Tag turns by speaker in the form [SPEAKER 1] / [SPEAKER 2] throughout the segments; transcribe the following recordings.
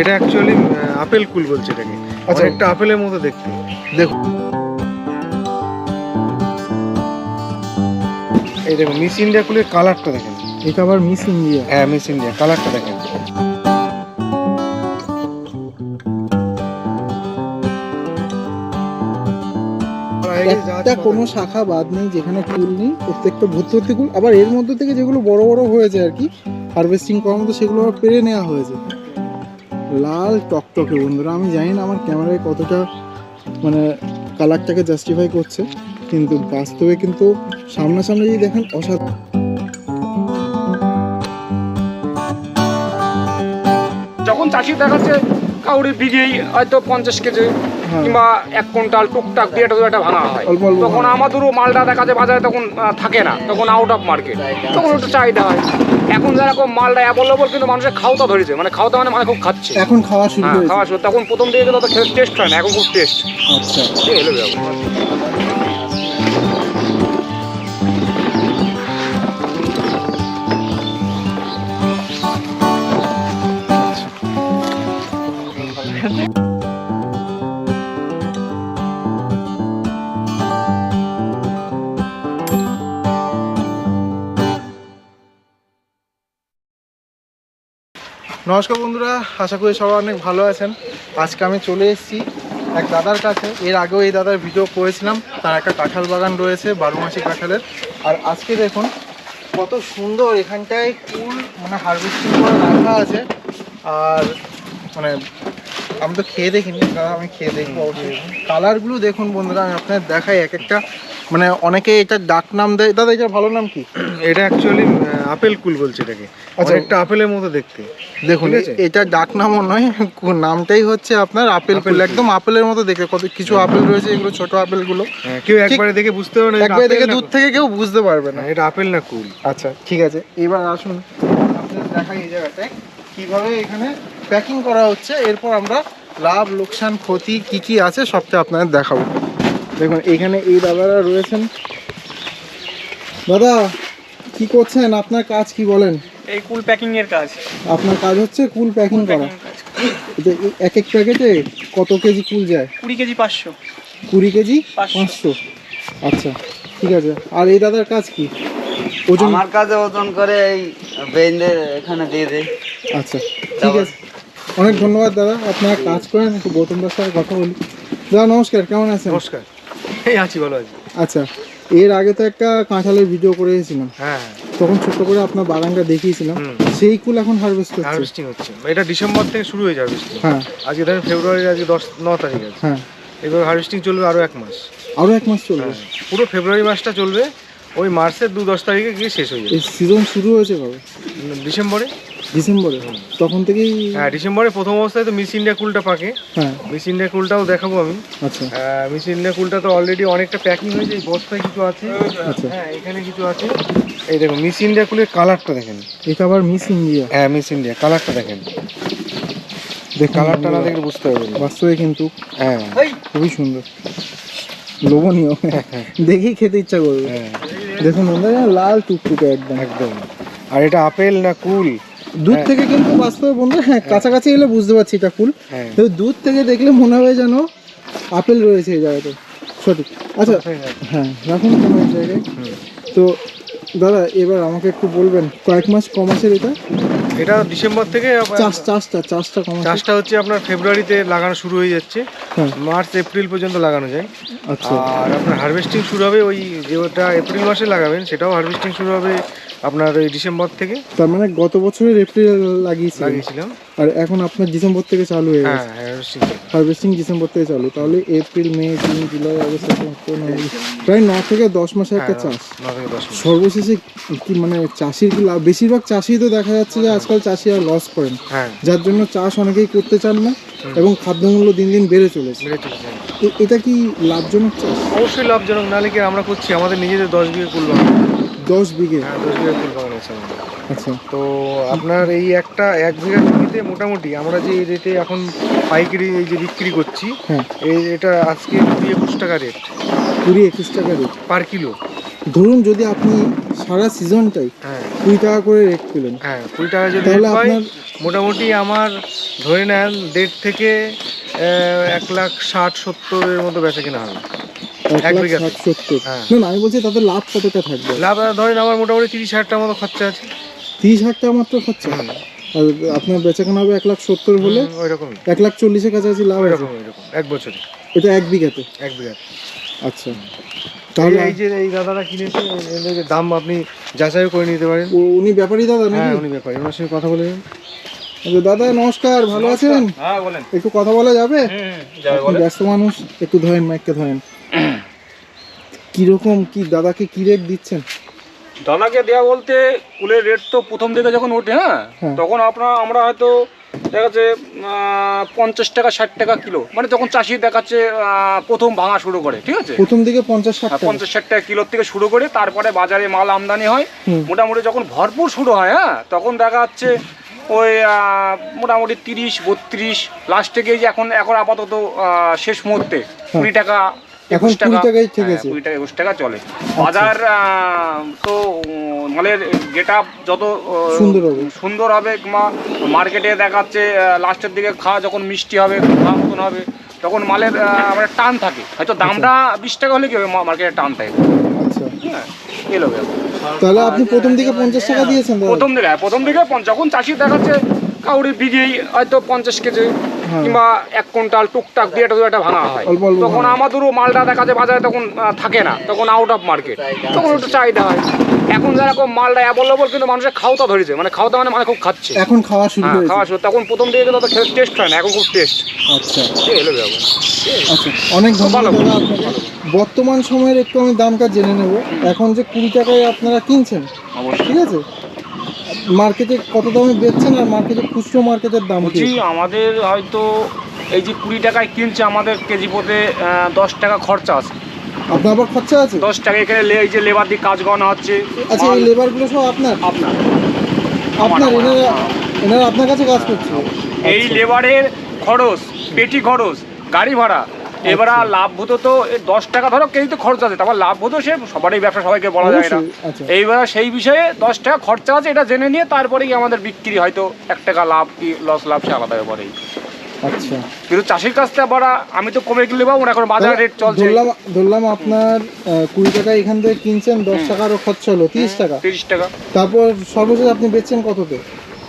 [SPEAKER 1] এটা actually apple কুল বলছে এটাকে।
[SPEAKER 2] আচ্ছা।
[SPEAKER 1] অনেকটা আপেলের মতো দেখতে।
[SPEAKER 2] দেখুন
[SPEAKER 1] এই দেখুন মিস ইন্ডিয়া কুলের কালারটা দেখেন।
[SPEAKER 2] এটা আবার মিস ইন্ডিয়া
[SPEAKER 1] হ্যাঁ মিস ইন্ডিয়া কালারটা দেখেন।
[SPEAKER 2] একটা কোনো শাখা বাদ নেই যেখানে কুল নেই প্রত্যেকটা ভর্তি ভর্তি কুল। আবার এর মধ্যে থেকে যেগুলো বড় বড় হয়েছে আর কি হারভেস্টিং করার মতো সেগুলো আবার পেরে নেওয়া হয়েছে। লাল টকটকে, বন্ধুরা, আমি জানি না আমার ক্যামেরায় কতটা মানে কালারটাকে জাস্টিফাই করছে, কিন্তু বাস্তবে কিন্তু সামনাসামনি যদি দেখেন, অসাধারণ
[SPEAKER 3] যখন চাষি দেখাচ্ছে, কাউরি বিঘেই হয়তো পঞ্চাশ কেজি। কিংবা এক কুইন্টাল টুকটাক দিয়ে একটা একটা ভাঙা হয় তখন। আমাদেরও মালটা দেখা যায় বাজারে তখন থাকে না তখন আউট অফ মার্কেট তখন একটু চাহিদা হয়। এখন যেরকম মালটা অ্যাভেলেবল কিন্তু মানুষের খাওয়া ধরেছে মানে খাওয়া মানে মানে খুব খাচ্ছে।
[SPEAKER 2] এখন খাওয়া শুরু
[SPEAKER 3] হ্যাঁ খাওয়া শুরু। তখন প্রথম দিকে তো টেস্ট হয় না এখন খুব টেস্ট
[SPEAKER 2] আচ্ছা। নমস্কার বন্ধুরা, আশা করি সবাই অনেক ভালো আছেন। আজকে আমি চলে এসেছি এক দাদার কাছে। এর আগেও এই দাদার ভিডিও করেছিলাম। তার একটা কাঁঠাল বাগান রয়েছে বারো মাসি কাঁঠালের। আর আজকে দেখুন, কত সুন্দর এখানটায় কুল মানে হারভেস্টিং করে রাখা আছে। আর মানে আমি তো খেয়ে দেখিনি, দাদা, আমি খেয়ে দেখব কালারগুলো দেখুন বন্ধুরা, আমি আপনাদের দেখাই। এক একটা মানে অনেকে এটা ডাক নাম দেয়। দাদা এটার ভালো নাম কি?
[SPEAKER 1] এটা অ্যাকচুয়ালি আপেল কুল বলছে এটাকে।
[SPEAKER 2] আচ্ছা।
[SPEAKER 1] একটা আপেলের মতো দেখতে।
[SPEAKER 2] দেখুন
[SPEAKER 1] ঠিক আছে?
[SPEAKER 2] এটা ডাক নামও নয় নামটাই হচ্ছে আপনার আপেল কুল। একদম আপেলের মতো দেখতে। কত কিছু আপেল রয়েছে এগুলো ছোট আপেলগুলো।
[SPEAKER 1] হ্যাঁ, কেউ একবারে দেখে বুঝতে পারবে না
[SPEAKER 2] একবারে দেখে দূর থেকে কেউ বুঝতে পারবে না।
[SPEAKER 1] হ্যাঁ, এটা আপেল না কুল।
[SPEAKER 2] আচ্ছা ঠিক আছে। এবার আসুন আপনাদের দেখাই এই জায়গাটায় কীভাবে এখানে প্যাকিং করা হচ্ছে। এরপর আমরা লাভ লোকসান ক্ষতি কি কি আছে সবটা আপনাদের দেখাবো। দেখুন এখানে এই দাদারা রয়েছেন। দাদা কি করছেন? আপনার কাজ কি বলেন?
[SPEAKER 4] এই কুল প্যাকিং এর কাজ।
[SPEAKER 2] আপনার কাজ হচ্ছে কুল প্যাকিং করা।
[SPEAKER 4] কাজ।
[SPEAKER 2] এক এক প্যাকেটে কত কেজি কুল যায়?
[SPEAKER 4] কুড়ি কেজি পাঁচশো।
[SPEAKER 2] কুড়ি কেজি
[SPEAKER 4] পাঁচশো।
[SPEAKER 2] আচ্ছা ঠিক আছে। আর এই দাদার কাজ কি? ওজন
[SPEAKER 5] আমার কাছে ওজন করে এই বেঞ্জে এখানে দিয়ে দেয়
[SPEAKER 2] আচ্ছা ঠিক আছে। অনেক ধন্যবাদ দাদা। আপনারা কাজ করেন একটু গৌতমদার সাথে কথা বলি। দাদা নমস্কার কেমন আছেন?
[SPEAKER 1] নমস্কার। এই আছি ভালো আছি।
[SPEAKER 2] আচ্ছা এর আগে তো একটা কাঁঠালের ভিডিও করেছিলাম।
[SPEAKER 1] হ্যাঁ।
[SPEAKER 2] তখন ছোট্ট করে আপনার বাগানটা দেখিয়েছিলাম। সেই কুল এখন হারভেস্ট হচ্ছে।
[SPEAKER 1] হারভেস্টিং হচ্ছে। এটা ডিসেম্বর থেকে শুরু হয়ে যাবে
[SPEAKER 2] হ্যাঁ।
[SPEAKER 1] আজকে ধরেন ফেব্রুয়ারির আজকে দশ ন তারিখ আছে।
[SPEAKER 2] হ্যাঁ।
[SPEAKER 1] এবার হারভেস্টিং চলবে আরও এক মাস।
[SPEAKER 2] আরও এক মাস চলবে।
[SPEAKER 1] হ্যাঁ। পুরো ফেব্রুয়ারি মাসটা চলবে। ওই মার্চের দু দশ তারিখে গিয়ে শেষ হয়ে যাবে।
[SPEAKER 2] সিজন শুরু হয়েছে কবে
[SPEAKER 1] ডিসেম্বরে
[SPEAKER 2] ডিসেম্বরে তখন থেকেই
[SPEAKER 1] হ্যাঁ ডিসেম্বরে প্রথম অবস্থায় তো মিস ইন্ডিয়া কুলটা পাকে।
[SPEAKER 2] হ্যাঁ।
[SPEAKER 1] মিস ইন্ডিয়া কুলটাও দেখাবো আমি।
[SPEAKER 2] আচ্ছা।
[SPEAKER 1] মিস ইন্ডিয়া কুলটা তো অলরেডি অনেকটা প্যাকিং হয়েছে এই বস্তায় কিছু আছে।
[SPEAKER 2] আচ্ছা।
[SPEAKER 1] হ্যাঁ এখানে কিছু আছে। এই দেখুন মিস ইন্ডিয়া কুলের কালারটা দেখেন।
[SPEAKER 2] এটা আবার মিস ইন্ডিয়া।
[SPEAKER 1] হ্যাঁ মিস ইন্ডিয়া কালারটা দেখেন।
[SPEAKER 2] দেখুন
[SPEAKER 1] কালারটা না দেখলে বুঝতে পারবেন
[SPEAKER 2] বাস্তবে কিন্তু
[SPEAKER 1] হ্যাঁ।
[SPEAKER 2] খুবই সুন্দর। লোভনীয়। দেখেই খেতে ইচ্ছা করবে।
[SPEAKER 1] হ্যাঁ।
[SPEAKER 2] দেখুন লাল টুকটুকে একদম।
[SPEAKER 1] একদম। আর এটা আপেল না কুল?
[SPEAKER 2] দূর
[SPEAKER 1] হ্যাঁ।
[SPEAKER 2] থেকে কিন্তু বাস্তবে বন্ধুরা হ্যাঁ কাছাকাছি এলে বুঝতে পারছি এটা ফুল
[SPEAKER 1] হ্যাঁ।
[SPEAKER 2] কিন্তু দূর থেকে দেখলে মনে হবে যেন আপেল রয়েছে এই জায়গাতে। সঠিক। আচ্ছা হ্যাঁ রাখুন কোনো জায়গায়। তো দাদা এবার আমাকে একটু বলবেন কয়েক মাস ক মাসের এটা?
[SPEAKER 1] এটা ডিসেম্বর থেকে
[SPEAKER 2] চাষ চাষটা চাষটা ক মাসের
[SPEAKER 1] চাষটা হচ্ছে আপনার ফেব্রুয়ারিতে লাগানো শুরু হয়ে যাচ্ছে।
[SPEAKER 2] হ্যাঁ।
[SPEAKER 1] মার্চ এপ্রিল পর্যন্ত লাগানো যায়।
[SPEAKER 2] আচ্ছা।
[SPEAKER 1] আর আপনার হারভেস্টিং শুরু হবে ওই যেটা এপ্রিল মাসে লাগাবেন সেটাও হারভেস্টিং শুরু হবে আপনার ওই ডিসেম্বর থেকে?
[SPEAKER 2] তার মানে গত বছরের এপ্রিল লাগিয়েছিলেন।
[SPEAKER 1] লাগিয়েছিলাম।
[SPEAKER 2] আর এখন আপনার ডিসেম্বর থেকে চালু হয়ে
[SPEAKER 1] হ্যাঁ
[SPEAKER 2] গেছে
[SPEAKER 1] হারভেস্টিং
[SPEAKER 2] হারভেস্টিং ডিসেম্বর থেকে চালু। তাহলে April May June July August প্রায় ন থেকে দশ মাসে একটা চাষ।
[SPEAKER 1] দশ মিনিট
[SPEAKER 2] সর্বশেষে কি মানে চাষির কি লাভ? বেশিরভাগ চাষি তো দেখা যাচ্ছে যে আজকাল চাষি আর লস করেন।
[SPEAKER 1] হ্যাঁ।
[SPEAKER 2] যার জন্য চাষ অনেকেই করতে চান না এবং খাদ্যমূল্য দিন দিন বেড়ে চলেছে। এটা কি লাভজনক চাষ?
[SPEAKER 1] অবশ্যই লাভজনক। নাহলে কি আমরা করছি? আমাদের নিজেদের দশ বিঘে বাগান
[SPEAKER 2] দশ বিঘে।
[SPEAKER 1] হ্যাঁ দশ বিঘে বাগান আছে
[SPEAKER 2] আচ্ছা।
[SPEAKER 1] তো আপনার এই একটা এক বিঘা জমিতে মোটামুটি আমরা যে রেটে এখন পাইকারি এই যে বিক্রি করছি
[SPEAKER 2] হ্যাঁ।
[SPEAKER 1] এই এটা আজকে কুড়ি একুশ টাকা রেট।
[SPEAKER 2] কুড়ি একুশ টাকা রেট।
[SPEAKER 1] Per kilo.
[SPEAKER 2] ধরুন যদি আপনি সারা সিজনটাই
[SPEAKER 1] হ্যাঁ।
[SPEAKER 2] কুড়ি টাকা করে রেট পেলেন
[SPEAKER 1] হ্যাঁ কুড়ি টাকা যদি
[SPEAKER 2] তাহলে আপনার
[SPEAKER 1] মোটামুটি আমার ধরে নেন দেড় থেকে এক লাখ ষাট সত্তরের মতো বেচা কিনা হবে। বিঘাতে। হ্যাঁ।
[SPEAKER 2] না আমি বলছি তাদের লাভ কতটা থাকবে?
[SPEAKER 1] লাভ ধরেন আমার মোটামুটি তিরিশ হাজার টাকার মতো খরচা আছে।
[SPEAKER 2] তিরিশ হাজার টাকা মাত্র খরচা? আর আপনার বেচাকেনা হবে এক লাখ সত্তর হলে?
[SPEAKER 1] হুম, ওই রকমই
[SPEAKER 2] এক লাখ চল্লিশের কাছাকাছি লাভ
[SPEAKER 1] ওই
[SPEAKER 2] আছে?
[SPEAKER 1] রকম ওই রকম এক বছরে।
[SPEAKER 2] এটা এক বিঘাতে?
[SPEAKER 1] এক বিঘা
[SPEAKER 2] আচ্ছা। তাহলে
[SPEAKER 1] এই যে এই দাদারা কিনেছে যে দাম আপনি করে নিতে পারেন।
[SPEAKER 2] উনি ব্যাপারী দাদা
[SPEAKER 1] হ্যাঁ উনি ব্যাপারী। ওনার সঙ্গে কথা বলে
[SPEAKER 2] আচ্ছা, দাদা নমস্কার। ভালো আছেন?
[SPEAKER 3] হ্যাঁ বলেন।
[SPEAKER 2] একটু কথা বলা যাবে?
[SPEAKER 3] যাবে
[SPEAKER 2] ব্যস্ত মানুষ একটু ধরেন মাইককে ধরেন। কীরকম কি দাদাকে কি রেট দিচ্ছেন?
[SPEAKER 3] দাদাকে দেওয়া বলতে কুলের রেট তো প্রথম দিকে যখন ওঠে হ্যাঁ
[SPEAKER 2] হ্যাঁ।
[SPEAKER 3] তখন আপনার আমরা হয়তো দেখা যাচ্ছে পঞ্চাশ টাকা ষাট টাকা কিলো মানে তখন চাষি দেখাচ্ছে প্রথম ভাঙা শুরু করে ঠিক আছে?
[SPEAKER 2] প্রথম দিকে পঞ্চাশ
[SPEAKER 3] হ্যাঁ,
[SPEAKER 2] টাকা।
[SPEAKER 3] পঞ্চাশ ষাট টাকা কিলোর থেকে শুরু করে তারপরে বাজারে মাল আমদানি হয়। মোটামুটি যখন ভরপুর শুরু হয় হ্যাঁ তখন দেখা যাচ্ছে ওই মোটামুটি তিরিশ বত্রিশ লাস্টে গিয়ে যে এখন এখন আপাতত শেষ মুহূর্তে কুড়ি টাকা
[SPEAKER 2] এখন 20 টাকাই ঠিক
[SPEAKER 3] হ্যাঁ। কুড়ি টাকা একুশ টাকা চলে বাজার তো মালের গেট যত
[SPEAKER 2] সুন্দর হবে।
[SPEAKER 3] সুন্দর হবে কিংবা মার্কেটে দেখাচ্ছে লাস্টের দিকে খাওয়া যখন মিষ্টি হবে খাওয়া মতন হবে তখন মালের মানে টান থাকে হয়তো দামটা বিশ টাকা হলে কি হবে মার্কেটে টান থাকে
[SPEAKER 2] আচ্ছা
[SPEAKER 3] হ্যাঁ এলো।
[SPEAKER 2] তাহলে আপনি প্রথম দিকে পঞ্চাশ টাকা দিয়েছেন
[SPEAKER 3] প্রথম দিকে হ্যাঁ, প্রথম দিকে যখন চাষি দেখাচ্ছে কাউরি বিঘেই হয়তো পঞ্চাশ কেজি। কিংবা এক কুইন্টাল টুকটাক দিয়ে একটা একটা ভাঙা হয় তখন। আমাদেরও মালটা দেখা যায় বাজারে তখন থাকে না তখন আউট অফ মার্কেট তখন একটু চাহিদা হয়। এখন যেরকম মালটা অ্যাভেলেবল কিন্তু মানুষের খাওয়া ধরেছে মানে খাওয়া মানে মানে খুব খাচ্ছে।
[SPEAKER 2] এখন খাওয়া শুরু
[SPEAKER 3] হ্যাঁ
[SPEAKER 2] হয়েছে।
[SPEAKER 3] খাওয়া শুরু। তখন প্রথম দিকে কিন্তু খেতে টেস্ট হয় না এখন খুব টেস্ট
[SPEAKER 2] আচ্ছা।
[SPEAKER 3] এলো ব্যাপার
[SPEAKER 2] আচ্ছা অনেক ধন্যবাদ
[SPEAKER 3] ভালো,
[SPEAKER 2] বর্তমান সময়ের একটু আমি দামটা জেনে নেব। এখন যে কুড়ি টাকায় আপনারা কিনছেন
[SPEAKER 3] অবশ্যই।
[SPEAKER 2] ঠিক আছে? মার্কেটে কত দামে বেচছেন আর মার্কেটে খুচরো মার্কেটের দাম কি?
[SPEAKER 3] বলছি আমাদের হয়তো এই যে কুড়ি টাকায় কিনছে আমাদের কেজি পথে দশ টাকা খরচা আছে।
[SPEAKER 2] আপনার আবার খরচা আছে?
[SPEAKER 3] দশ টাকা এখানে লে- এই যে লেবার দিয়ে কাজ করানো হচ্ছে।
[SPEAKER 2] আচ্ছা এই
[SPEAKER 3] মাল
[SPEAKER 2] লেবারগুলো সব আপনার?
[SPEAKER 3] আপনার।
[SPEAKER 2] আপনার
[SPEAKER 3] আমার,
[SPEAKER 2] এনারা এনারা আপনার কাছে কাজ করছে?
[SPEAKER 3] এই
[SPEAKER 2] আচ্ছা।
[SPEAKER 3] লেবারের খরচ পেটি খরচ গাড়ি ভাড়া এবার আর লাভ হতো তো দশ টাকা ধরো কেজি তো খরচ আছে। তারপর লাভ হতো সে সবারই ব্যবসা সবাইকে বলা যায় না।
[SPEAKER 2] আচ্ছা।
[SPEAKER 3] এইবার সেই বিষয়ে দশ টাকা খরচা আছে এটা জেনে নিয়ে তারপরেই আমাদের বিক্রি হয়তো এক টাকা লাভ কি লস লাভ সে আলাদা ব্যাপারেই
[SPEAKER 2] আচ্ছা।
[SPEAKER 3] কিন্তু চাষির কাছ থেকে আবার আমি তো কমে কিনলে পাবো না এখন বাজার রেট চলছে।
[SPEAKER 2] ধরলাম ধরলাম আপনার কুড়ি টাকা এখান থেকে কিনছেন দশ টাকারও খরচা হলো তিরিশ টাকা।
[SPEAKER 3] তিরিশ টাকা।
[SPEAKER 2] তারপর সর্বশেষ আপনি বেচছেন কততে?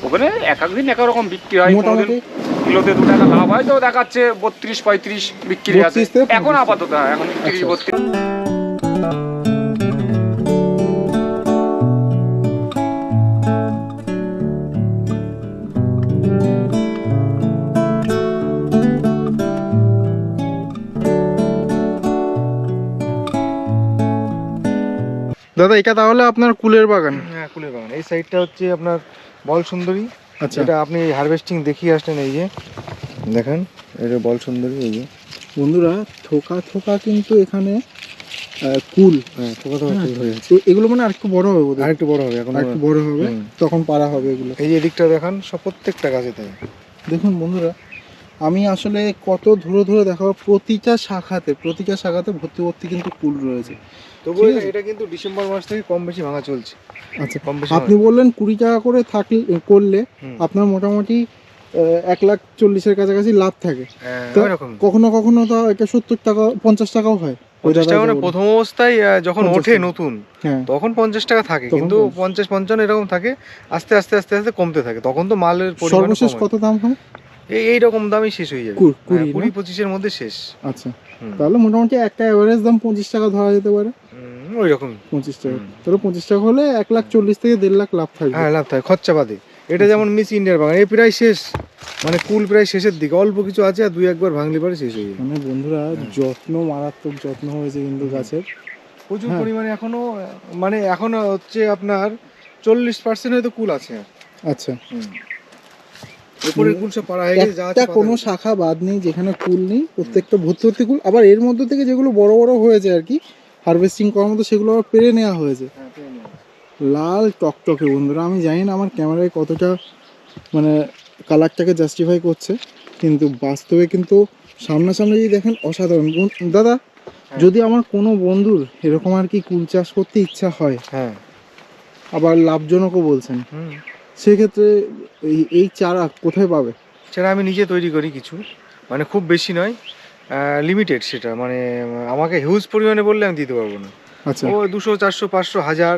[SPEAKER 3] ওখানে এক এক দিন এক এক রকম বিক্রি হয়
[SPEAKER 2] মোটামুটি?
[SPEAKER 3] কিলোতে দু টাকা লাভ হয় তো দেখাচ্ছে বত্রিশ পঁয়ত্রিশ বিক্রি আছে।
[SPEAKER 2] 32 থেকে
[SPEAKER 3] এখন আপাতত হ্যাঁ, এখন তিরিশ
[SPEAKER 2] আচ্ছা।
[SPEAKER 3] বত্রিশ।
[SPEAKER 2] দাদা এটা তাহলে আপনার কুলের বাগান?
[SPEAKER 1] হ্যাঁ কুলের বাগান। এই সাইডটা হচ্ছে আপনার বল সুন্দরী
[SPEAKER 2] আচ্ছা
[SPEAKER 1] এটা আপনি হারভেস্টিং দেখিয়ে আসলেন এই যে। দেখেন এটা বল সুন্দরী এই যে।
[SPEAKER 2] বন্ধুরা থোকা থোকা কিন্তু এখানে কুল।
[SPEAKER 1] হ্যাঁ থোকা থোকা কুল হয়ে
[SPEAKER 2] তো এগুলো মানে আরেকটু বড় হবে
[SPEAKER 1] আরেকটু বড় হবে এখন
[SPEAKER 2] আরেকটু বড় হবে। তখন পারা হবে এগুলো।
[SPEAKER 1] এই যে এদিকটা দেখেন সব প্রত্যেকটা গাছে তাই।
[SPEAKER 2] দেখুন বন্ধুরা আমি আসলে কত ধরে ধরে দেখাবো প্রতিটা শাখাতে প্রতিটা শাখাতে ভর্তি ভর্তি কিন্তু কুল রয়েছে।
[SPEAKER 1] তবু এটা- কিন্তু ডিসেম্বর মাস থেকে কম বেশি ভাঙা চলছে।
[SPEAKER 2] আচ্ছা
[SPEAKER 1] কম বেশি
[SPEAKER 2] আপনি বললেন কুড়ি টাকা করে থাকলে করলে আপনার মোটামুটি এক লাখ চল্লিশের কাছাকাছি লাভ থাকে।
[SPEAKER 1] হ্যাঁ,
[SPEAKER 2] কখনো কখনো তো এটা সত্তর টাকা পঞ্চাশ টাকাও হয়।
[SPEAKER 1] মানে প্রথম অবস্থায় যখন ওঠে নতুন
[SPEAKER 2] হ্যাঁ।
[SPEAKER 1] তখন পঞ্চাশ টাকা থাকে। কিন্তু
[SPEAKER 2] 50
[SPEAKER 1] পঞ্চাশ পঞ্চান্ন এরকম থাকে আস্তে আস্তে আস্তে আস্তে কমতে থাকে। তখন তো মালের
[SPEAKER 2] সর্বশেষ কত দাম হয়?
[SPEAKER 1] এই এইরকম দামই শেষ হয়ে যাবে।
[SPEAKER 2] কুড়ি
[SPEAKER 1] হ্যাঁ, কুড়ি পঁচিশের মধ্যে শেষ।
[SPEAKER 2] আচ্ছা। তাহলে মোটামুটি একটা অ্যাভারেজ দাম পঁচিশ টাকা ধরা যেতে পারে।
[SPEAKER 1] ওই রকম
[SPEAKER 2] পঁচিশ টাকা। তাহলে পঁচিশ টাকা হলে এক লাখ চল্লিশ থেকে দেড় লাখ লাভ থাকবে।
[SPEAKER 1] হ্যাঁ লাভ থাকে খরচা বাদে। এটা যেমন মিস ইন্ডিয়ার বাগান এই প্রায় শেষ। মানে কুল প্রায় শেষের দিকে। অল্প কিছু আছে আর দুই একবার ভাঙলে পরে শেষ হয়ে যাবে।
[SPEAKER 2] মানে বন্ধুরা যত্ন মারাত্মক যত্ন হয়েছে কিন্তু গাছের।
[SPEAKER 1] প্রচুর
[SPEAKER 2] হ্যাঁ।
[SPEAKER 1] পরিমাণে এখনও মানে এখনও হচ্ছে আপনার চল্লিশ পার্সেন্ট হয়তো কুল আছে।
[SPEAKER 2] আচ্ছা
[SPEAKER 1] উপরের কুল সব পাড়া হয়ে গেছে যা
[SPEAKER 2] একটা কোনো শাখা বাদ নেই যেখানে কুল নেই প্রত্যেকটা ভর্তি কুল। আবার এর মধ্যে থেকে যেগুলো বড় বড় হয়েছে আর কি হারভেস্টিং করার মতো সেগুলো আবার পেরে নেওয়া হয়েছে।
[SPEAKER 1] হ্যাঁ, নেব।
[SPEAKER 2] লাল টকটকে বন্ধুরা আমি জানি না আমার ক্যামেরায় কতটা মানে কালারটাকে জাস্টিফাই করছে কিন্তু বাস্তবে কিন্তু সামনাসামনি যদি দেখেন অসাধারণ। দাদা যদি আমার কোনো বন্ধুর এরকম আর কি কুল চাষ করতে ইচ্ছা হয়
[SPEAKER 1] হ্যাঁ।
[SPEAKER 2] আবার লাভজনকও বলছেন।
[SPEAKER 1] হুম।
[SPEAKER 2] সেক্ষেত্রে এই এই চারা কোথায় পাবে?
[SPEAKER 1] চারা আমি নিজে তৈরি করি কিছু। মানে খুব বেশি নয় লিমিটেড সেটা। মানে আমাকে হিউজ পরিমাণে বললে আমি দিতে পারব না।
[SPEAKER 2] আচ্ছা।
[SPEAKER 1] ও দুশো চারশো পাঁচশো হাজার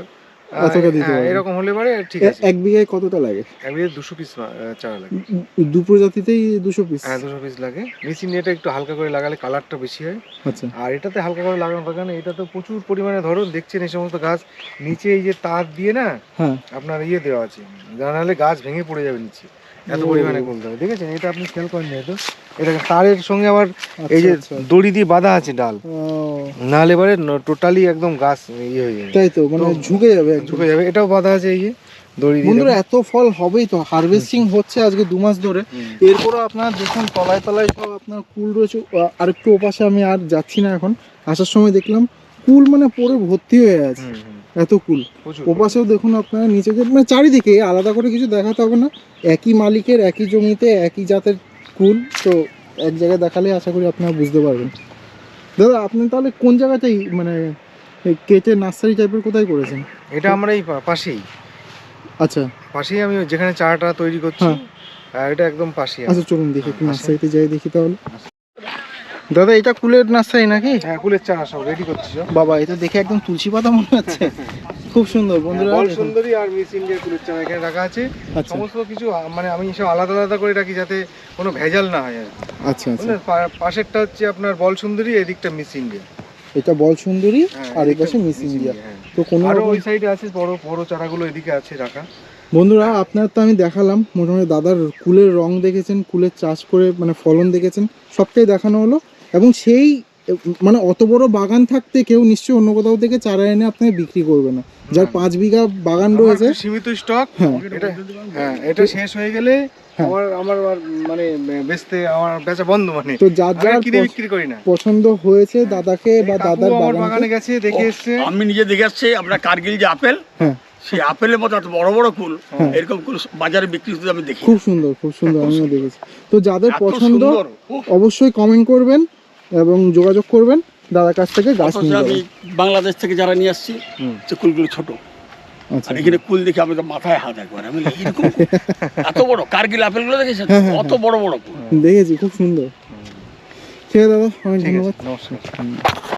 [SPEAKER 2] দিতে
[SPEAKER 1] হ্যাঁ, এরকম হলে পারে ঠিক আছে।
[SPEAKER 2] এক বিঘায় কতটা লাগে?
[SPEAKER 1] এক বিঘে দুশো পিস চারা লাগে।
[SPEAKER 2] দু প্রজাতিতেই দুশো পিস
[SPEAKER 1] হ্যাঁ দুশো পিস লাগে। মেশিন এটা একটু হালকা করে লাগালে কালারটা বেশি হয়।
[SPEAKER 2] আচ্ছা।
[SPEAKER 1] আর এটাতে হালকা করে লাগানো এটা তো প্রচুর পরিমাণে ধরুন দেখছেন এই সমস্ত গাছ নিচে এই যে তার দিয়ে না
[SPEAKER 2] হ্যাঁ।
[SPEAKER 1] আপনার ইয়ে দেওয়া আছে। জানালে গাছ ভেঙে পড়ে যাবে নিচে। এত পরিমাণে। করতে হবে। দেখেছেন? এটা আপনি খেয়াল করেন তো এটা তারের সঙ্গে আবার এই যে
[SPEAKER 2] আচ্ছা, আচ্ছা।
[SPEAKER 1] দড়ি দিয়ে বাঁধা আছে ডাল। নাহলে এবারে টোটালি একদম গাছ ইয়ে হয়ে যাবে।
[SPEAKER 2] তাই তো মানে ঝুঁকে যাবে।
[SPEAKER 1] ঝুঁকে যাবে। এটাও বাঁধা আছে এই যে দড়ি
[SPEAKER 2] বন্ধুরা এত ফল হবেই তো। হারভেস্টিং হচ্ছে আজকে দু মাস ধরে।
[SPEAKER 1] হুম।
[SPEAKER 2] এরপরও আপনার দেখুন তলায় তলায় সব আপনার কুল রয়েছে। আর একটু ওপাশে আমি আর যাচ্ছি না এখন। আসার সময় দেখলাম কুল মানে পুরো ভর্তি হয়ে আছে। এত কুল ওপাশেও দেখুন আপনারা নিচে মানে চারিদিকে আলাদা করে কিছু দেখাতে হবে না। একই মালিকের একই জমিতে একই জাতের কুল তো এক জায়গায় দেখালে আশা করি আপনারা বুঝতে পারবেন। দাদা আপনি তাহলে কোন জায়গাতেই মানে কেটে নার্সারি টাইপের কোথায় করেছেন?
[SPEAKER 1] এটা আমরা এই পাশেই।
[SPEAKER 2] আচ্ছা।
[SPEAKER 1] পাশেই আমি যেখানে চারাটা তৈরি করছি
[SPEAKER 2] হ্যাঁ।
[SPEAKER 1] এটা একদম পাশেই
[SPEAKER 2] আচ্ছা চলুন দেখি নার্সারিতে যাই দেখি তাহলে। দাদা এটা কুলের নার্সারি নাকি?
[SPEAKER 1] হ্যাঁ কুলের চারা সব রেডি করছি সব।
[SPEAKER 2] বাবা এটা দেখে একদম তুলসী পাতা মনে হচ্ছে। খুব সুন্দর বন্ধুরা।
[SPEAKER 1] বল সুন্দরী আর মিস ইন্ডিয়া কুলের চারা এখানে রাখা আছে।
[SPEAKER 2] আচ্ছা।
[SPEAKER 1] সমস্ত কিছু মানে আমি সব আলাদা আলাদা করে রাখি যাতে কোনো ভেজাল না হয়।
[SPEAKER 2] আচ্ছা আচ্ছা।
[SPEAKER 1] পাশেরটা হচ্ছে আপনার বল সুন্দরী এদিকটা মিস ইন্ডিয়া।
[SPEAKER 2] এটা বল সুন্দরী
[SPEAKER 1] হ্যাঁ,
[SPEAKER 2] আর এই পাশে মিস ইন্ডিয়া।
[SPEAKER 1] হ্যাঁ।
[SPEAKER 2] তো কোনো
[SPEAKER 1] ওই সাইডে আছে বড় বড় চারাগুলো এদিকে আছে রাখা।
[SPEAKER 2] বন্ধুরা আপনার তো আমি দেখালাম মোটামুটি দাদার কুলের রং দেখেছেন কুলের চাষ করে মানে ফলন দেখেছেন সবটাই দেখানো হলো। এবং সেই মানে অত বড় বাগান থাকতে কেউ নিশ্চয়ই অন্য কোথাও থেকে চারা এনে আপনাকে বিক্রি করবে না। যার পাঁচ বিঘা বাগান রয়েছে
[SPEAKER 1] সীমিত স্টক
[SPEAKER 2] হ্যাঁ।
[SPEAKER 1] এটা হ্যাঁ এটা শেষ হয়ে গেলে
[SPEAKER 2] হ্যাঁ।
[SPEAKER 1] আমার আমার মানে বেচতে আমার বেচা বন্ধ মানে।
[SPEAKER 2] তো যার
[SPEAKER 1] কিনে বিক্রি করি না।
[SPEAKER 2] পছন্দ হয়েছে দাদাকে বা দাদার বাগানে
[SPEAKER 1] গেছে দেখে এসছে।
[SPEAKER 6] আমি নিজে দেখে আসছি আপনার কার্গিল যে আপেল
[SPEAKER 2] হ্যাঁ।
[SPEAKER 6] সেই আপেলের মতো এত বড় বড় কুল
[SPEAKER 2] হ্যাঁ।
[SPEAKER 6] এরকম কুল বাজারে বিক্রি হতে আমি দেখি।
[SPEAKER 2] খুব সুন্দর খুব সুন্দর আমিও দেখেছি। তো যাদের পছন্দ অবশ্যই কমেন্ট করবেন এবং যোগাযোগ করবেন। দাদার কাছ থেকে গাছ
[SPEAKER 6] আমি বাংলাদেশ থেকে যারা নিয়ে আসছি সে কুলগুলো ছোট।
[SPEAKER 2] আচ্ছা।
[SPEAKER 6] আর এখানে কুল দেখে আমি তো মাথায় হাত একবার আমি এরকম এত বড়? কার্গিল আপেলগুলো দেখেছেন?
[SPEAKER 2] হ্যাঁ, হ্যাঁ,
[SPEAKER 6] অত বড় বড় কুল।
[SPEAKER 2] দেখেছি খুব সুন্দর। ঠিক আছে দাদা অনেক ধন্যবাদ।
[SPEAKER 1] নমস্কার।